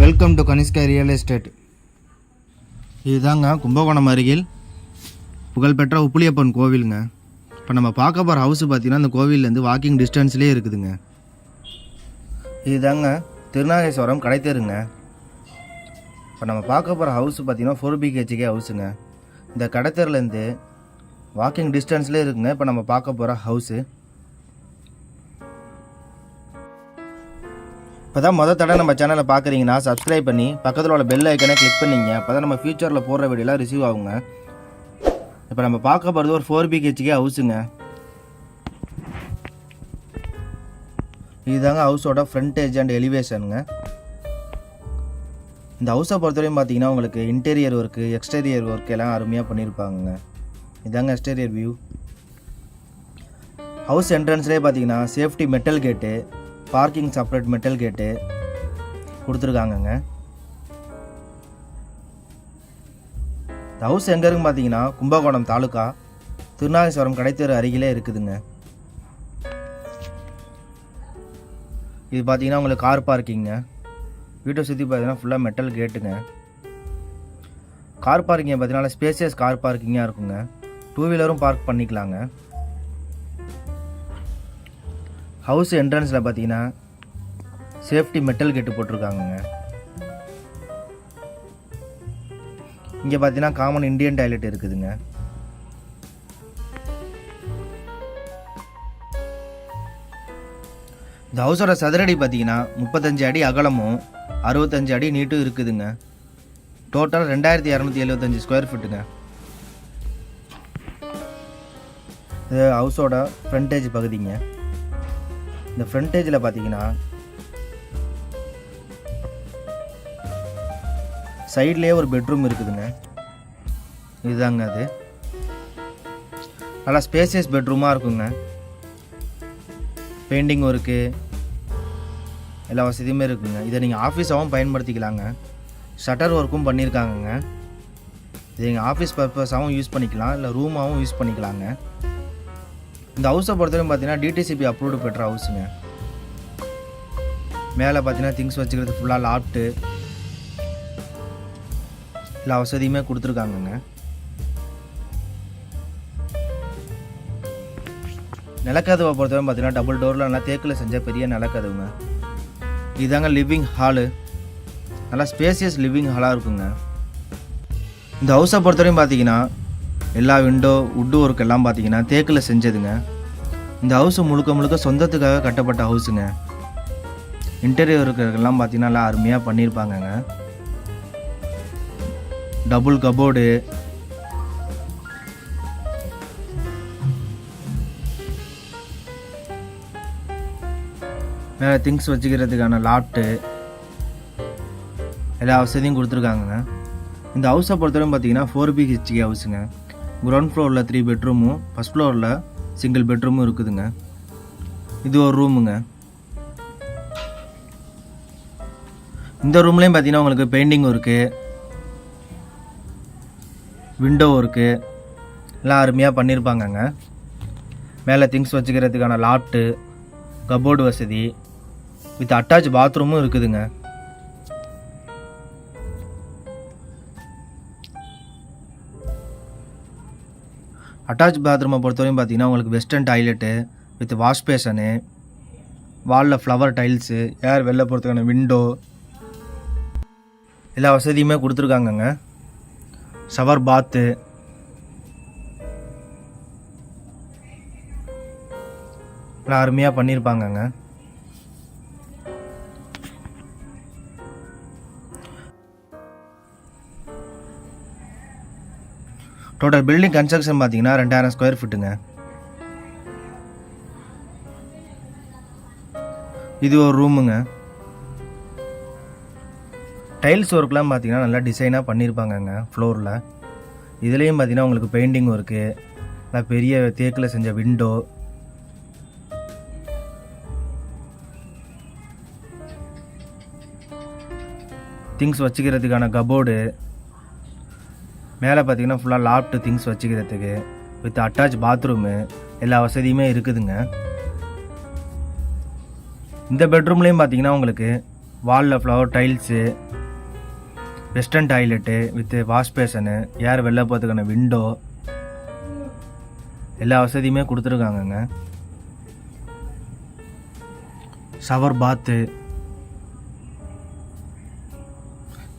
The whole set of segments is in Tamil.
Welcome to Kanishka real estate இதுதாங்க கும்பகோணம் அருகில் புகழ்பெற்ற உப்புளியப்பன் கோவிலுங்க. இப்போ நம்ம பார்க்க போகிற ஹவுஸ் பார்த்தீங்கன்னா அந்த கோவிலேருந்து வாக்கிங் டிஸ்டன்ஸ்லேயே இருக்குதுங்க. இதுதாங்க திருநாகேஸ்வரம் கடைத்தெருங்க இப்போ நம்ம பார்க்க போகிற ஹவுஸ் பார்த்தீங்கன்னா ஃபோர் பிஹெச்கே ஹவுஸுங்க இந்த கடைத்தெருலேருந்து வாக்கிங் டிஸ்டன்ஸ்லேயே இருக்குங்க. இப்போ நம்ம பார்க்க போகிற ஹவுஸு இப்போ தான் மொதல் தடவை நம்ம சேனலை பார்க்குறீங்கன்னா சப்ஸ்கிரைப் பண்ணி பக்கத்தில் உள்ள பெல் ஐக்கனை கிளிக் பண்ணிங்க. அப்போ தான் நம்ம ஃபியூச்சரில் போடுற வீடியோலாம் ரிசீவ் ஆகுங்க. இப்போ நம்ம பார்க்க போகிறது ஒரு ஃபோர் பிஹெச்கே ஹவுஸுங்க இதுதாங்க ஹவுஸோட ஃப்ரண்டேஜ் அண்ட் எலிவேஷனுங்க இந்த ஹவுஸை பொறுத்தவரையும் பார்த்தீங்கன்னா உங்களுக்கு இன்டீரியர் ஒர்க்கு எக்ஸ்டீரியர் ஒர்க் எல்லாம் அருமையாக பண்ணியிருப்பாங்கங்க இதாங்க எக்ஸ்டீரியர் வியூ ஹவுஸ் என்ட்ரன்ஸ்லேயே பார்த்தீங்கன்னா safety metal gate parking separate metal gate கொடுத்துருக்காங்கங்க. இந்த ஹவுஸ் எங்கே இருக்குன்னு பார்த்தீங்கன்னா கும்பகோணம் தாலுக்கா திருநாகேஸ்வரம் கடைத்தெரு அருகிலே இருக்குதுங்க. இது பார்த்தீங்கன்னா உங்களுக்கு கார் பார்க்கிங்க வீட்டை சுற்றி பார்த்தீங்கன்னா ஃபுல்லாக மெட்டல் கேட்டுங்க கார் பார்க்கிங்கை பார்த்தீங்கன்னா ஸ்பேசியஸ் கார் பார்க்கிங்காக இருக்குங்க. டூ வீலரும் பார்க் பண்ணிக்கலாங்க. ஹவுஸ் என்ட்ரன்ஸில் பார்த்தீங்கன்னா சேஃப்டி மெட்டல் கேட்டு போட்டிருக்காங்கங்க. இங்கே பார்த்தீங்கன்னா காமன் இண்டியன் டாய்லெட் இருக்குதுங்க. இந்த ஹவுஸோட சதுரடி பார்த்தீங்கன்னா முப்பத்தஞ்சு அடி அகலமும் அறுபத்தஞ்சு அடி நீட்டும் இருக்குதுங்க. டோட்டல் ரெண்டாயிரத்தி இரநூத்தி எழுபத்தஞ்சு ஸ்கொயர் ஃபீட்டுங்க இது ஹவுஸோட ஃப்ரண்டேஜ் பகுதிங்க. இந்த ஃப்ரண்டேஜில் பார்த்தீங்கன்னா சைட்லேயே ஒரு பெட்ரூம் இருக்குதுங்க. இதுதாங்க அது. நல்லா ஸ்பேசியஸ் பெட்ரூமாக இருக்குங்க. பெயிண்டிங் ஒர்க்கு எல்லா வசதியுமே இருக்குங்க. இதை நீங்கள் ஆஃபீஸாகவும் பயன்படுத்திக்கலாங்க. ஷட்டர் ஒர்க்கும் பண்ணியிருக்காங்கங்க இது நீங்கள் ஆஃபீஸ் பர்பஸாகவும் யூஸ் பண்ணிக்கலாம். இல்லை ரூமாகவும் யூஸ் பண்ணிக்கலாங்க. இந்த ஹவுஸை பொறுத்தவரைக்கும் பார்த்தீங்கன்னா டிடிசிபி அப்ரூவ்டு பெற்ற ஹவுஸுங்க மேலே பார்த்தீங்கன்னா திங்ஸ் வச்சுக்கிறது ஃபுல்லாக லாப்ட்டு எல்லா வசதியுமே கொடுத்துருக்காங்கங்க. நிலக்கதவை பொறுத்தவரை பார்த்தீங்கன்னா டபுள் டோரில் நல்லா தேக்கில் செஞ்ச பெரிய நிலக்கதவுங்க. இதாங்க லிவிங் ஹாலு நல்லா ஸ்பேசியஸ் லிவிங் ஹாலாக இருக்குங்க. இந்த ஹவுஸை பொறுத்தவரையும் பார்த்தீங்கன்னா எல்லா விண்டோ உட்டு ஒர்க் எல்லாம் பார்த்தீங்கன்னா தேக்கில் செஞ்சதுங்க. இந்த ஹவுஸ் முழுக்க முழுக்க சொந்தத்துக்காக கட்டப்பட்ட ஹவுஸுங்க இன்டீரியர் இருக்கிறதெல்லாம் பார்த்தீங்கன்னா நல்லா அருமையாக பண்ணியிருப்பாங்கங்க டபுள் கபோர்டு மேலே திங்ஸ் வச்சுக்கிறதுக்கான லாப்ட்டு எல்லா வசதியும் கொடுத்துருக்காங்கங்க. இந்த ஹவுஸை பொறுத்தவரைக்கும் பார்த்தீங்கன்னா ஃபோர் பி ஹெச்கே ஹவுஸுங்க கிரவுண்ட் ஃப்ளோரில் த்ரீ பெட்ரூமும் ஃபஸ்ட் ஃப்ளோரில் சிங்கிள் பெட்ரூமும் இருக்குதுங்க. இது ஒரு ரூமுங்க இந்த ரூம்லேயும் பார்த்தீங்கன்னா உங்களுக்கு பெயிண்டிங் இருக்குது விண்டோ இருக்குது எல்லாம் அருமையாக பண்ணியிருப்பாங்கங்க மேலே திங்ஸ் வச்சுக்கிறதுக்கான லாட்டு கபோர்டு வசதி வித் அட்டாச் பாத்ரூமும் இருக்குதுங்க. அட்டாச் பாத்ரூமை பொறுத்தவரையும் பார்த்தீங்கன்னா உங்களுக்கு western toilet with wash basin வாலில் ஃப்ளவர் டைல்ஸு ஏர் வெளில போகிறதுக்கான விண்டோ எல்லா வசதியுமே கொடுத்துருக்காங்கங்க. ஷவர் பாத்து. எல்லாம் அருமையாக பண்ணியிருப்பாங்கங்க டோட்டல் பில்டிங் கன்ஸ்ட்ரக்ஷன் பார்த்தீங்கன்னா ரெண்டாயிரம் ஸ்கொயர் ஃபீட்டுங்க இது ஒரு ரூமுங்க டைல்ஸ் ஒர்க்லாம் பார்த்தீங்கன்னா நல்லா டிசைனாக பண்ணியிருப்பாங்கங்க ஃப்ளோரில் இதுலேயும் பார்த்தீங்கன்னா உங்களுக்கு பெயிண்டிங் ஒர்க்கு நல்லா பெரிய தேக்கில் செஞ்ச விண்டோ திங்ஸ் வச்சுக்கிறதுக்கான கபோர்டு மேலே பார்த்தீங்கன்னா ஃபுல்லாக லாப்டு திங்ஸ் வச்சுக்கிறதுக்கு வித் அட்டாச் பாத்ரூமு எல்லா வசதியுமே இருக்குதுங்க. இந்த பெட்ரூம்லேயும் பார்த்தீங்கன்னா உங்களுக்கு வாலில் flower tiles western toilet with wash basin air வெளில போகிறதுக்கான விண்டோ எல்லா வசதியுமே கொடுத்துருக்காங்கங்க. ஷவர் பாத்து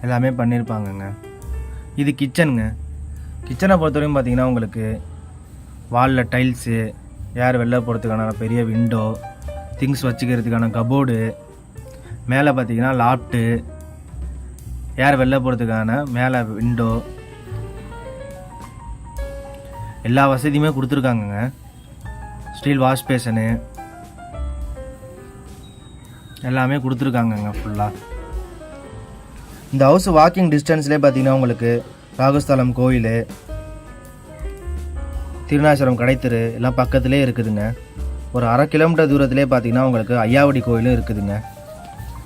எல்லாமே பண்ணியிருப்பாங்கங்க இது கிச்சனுங்க கிச்சனை பொறுத்தவரைக்கும் பார்த்தீங்கன்னா உங்களுக்கு வாலில் டைல்ஸு ஏர் வெளில போகிறதுக்கான பெரிய விண்டோ திங்ஸ் வச்சுக்கிறதுக்கான கபோர்டு மேலே பார்த்தீங்கன்னா லாப்ட்டு ஏர் வெளில போகிறதுக்கான மேலே விண்டோ எல்லா வசதியுமே கொடுத்துருக்காங்கங்க. ஸ்டீல் வாஷ் பேஷனு எல்லாமே கொடுத்துருக்காங்கங்க ஃபுல்லாக இந்த ஹவுஸ் வாக்கிங் டிஸ்டன்ஸ்லேயே பார்த்தீங்கன்னா உங்களுக்கு ராகுஸ்தலம் கோயில் திருநாசுரம் கடைத்தெரு எல்லாம் பக்கத்துலேயே இருக்குதுங்க. ஒரு அரை கிலோமீட்டர் தூரத்துலேயே பார்த்தீங்கன்னா உங்களுக்கு ஐயாவடி கோயிலும் இருக்குதுங்க.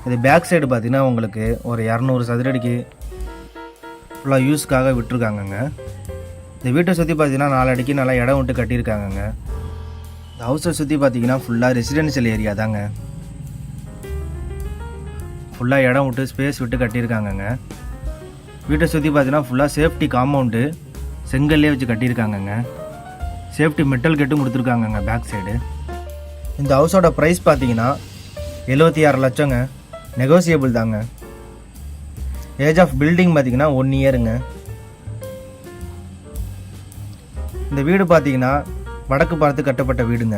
இது பேக் சைடு பார்த்தீங்கன்னா உங்களுக்கு ஒரு இரநூறு சதுரடிக்கு ஃபுல்லாக யூஸ்க்காக விட்டுருக்காங்கங்க. இந்த வீட்டை சுற்றி பார்த்தீங்கன்னா நாலடிக்கு நல்லா இடம் விட்டு கட்டியிருக்காங்கங்க. இந்த ஹவுஸை சுற்றி பார்த்தீங்கன்னா ஃபுல்லாக ரெசிடென்ஷியல் ஏரியா தாங்க. ஃபுல்லாக இடம் விட்டு ஸ்பேஸ் விட்டு கட்டியிருக்காங்கங்க. வீட்டை சுற்றி பார்த்தீங்கன்னா ஃபுல்லாக சேஃப்டி காம்பவுண்டு செங்கல்லே வச்சு கட்டியிருக்காங்கங்க. சேஃப்டி மெட்டல் கெட்டும் கொடுத்துருக்காங்கங்க பேக் சைடு இந்த ஹவுஸோட ப்ரைஸ் பார்த்தீங்கன்னா எழுபத்தி ஆறு லட்சங்க. நெகோசியபிள் தாங்க. ஏஜ் ஆஃப் பில்டிங் பார்த்தீங்கன்னா ஒன் இயருங்க இந்த வீடு பார்த்தீங்கன்னா வடக்கு பார்த்து கட்டப்பட்ட வீடுங்க.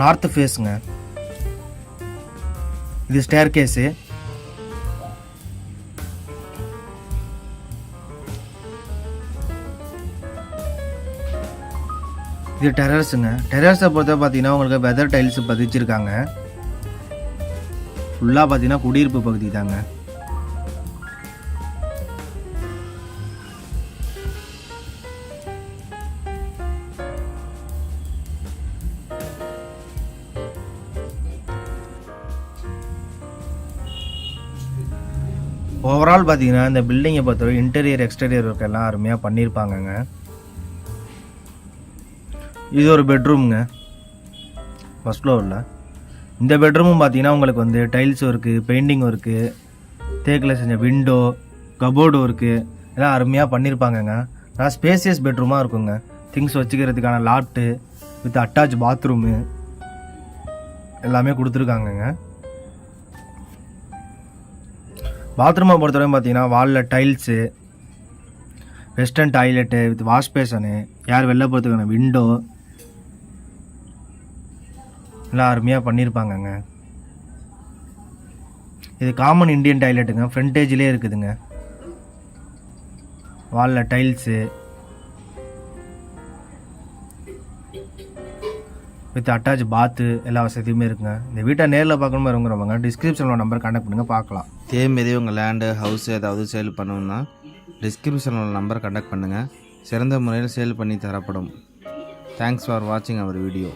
நார்த்து ஃபேஸுங்க இது ஸ்டேர் கேஸு இது டெரர்ஸுங்க டெரர்ஸை பொறுத்த பார்த்தீங்கன்னா உங்களுக்கு வெதர் டைல்ஸ் பதிச்சிருக்காங்க. ஃபுல்லாக பார்த்தீங்கன்னா குடியிருப்பு பகுதி தாங்க. ஓவரால் பார்த்தீங்கன்னா இந்த பில்டிங்கை பொறுத்தவரை இன்டீரியர் எக்ஸ்டீரியர் ஒர்க் எல்லாம் அருமையாக பண்ணியிருப்பாங்கங்க இது ஒரு பெட்ரூம்ங்க ஃபஸ்ட் ஃப்ளோரில் இந்த பெட்ரூமும் பார்த்தீங்கன்னா உங்களுக்கு வந்து டைல்ஸ் ஒர்க்கு பெயிண்டிங் ஒர்க்கு தேக்கில் செஞ்ச விண்டோ கபோர்டு ஒர்க்கு எல்லாம் அருமையாக பண்ணியிருப்பாங்கங்க நல்லா ஸ்பேசியஸ் பெட்ரூமாக இருக்குங்க. திங்ஸ் வச்சுக்கிறதுக்கான லாட்டு வித் அட்டாச் பாத்ரூமு எல்லாமே கொடுத்துருக்காங்கங்க. பாத்ரூமை பொறுத்தவரைக்கும் பார்த்தீங்கன்னா வாலில் tiles western toilet with wash basin air வெளில போகிறதுக்கான விண்டோ எல்லாம் அருமையாக பண்ணியிருப்பாங்கங்க இது காமன் இண்டியன் டாய்லெட்டுங்க ஃப்ரண்டேஜ்லேயே இருக்குதுங்க. வாலில் டைல்ஸு வித் அட்டாச் பாத்து எல்லா வசதியுமே இருக்குங்க. இந்த வீட்டை நேரில் பார்க்கணுமா இருக்கிறவங்க டிஸ்கிரிப்ஷனில் நம்பர் கான்டாக்ட் பண்ணுங்கள் பார்க்கலாம். இதேமாரி உங்கள் லேண்டு ஹவுஸ் ஏதாவது சேல் பண்ணணும்னா டிஸ்கிரிப்ஷனில் நம்பர் கண்டக்ட் பண்ணுங்கள் சிறந்த முறையில் சேல் பண்ணி தரப்படும். தேங்க்ஸ் ஃபார் வாட்சிங் அவர் வீடியோ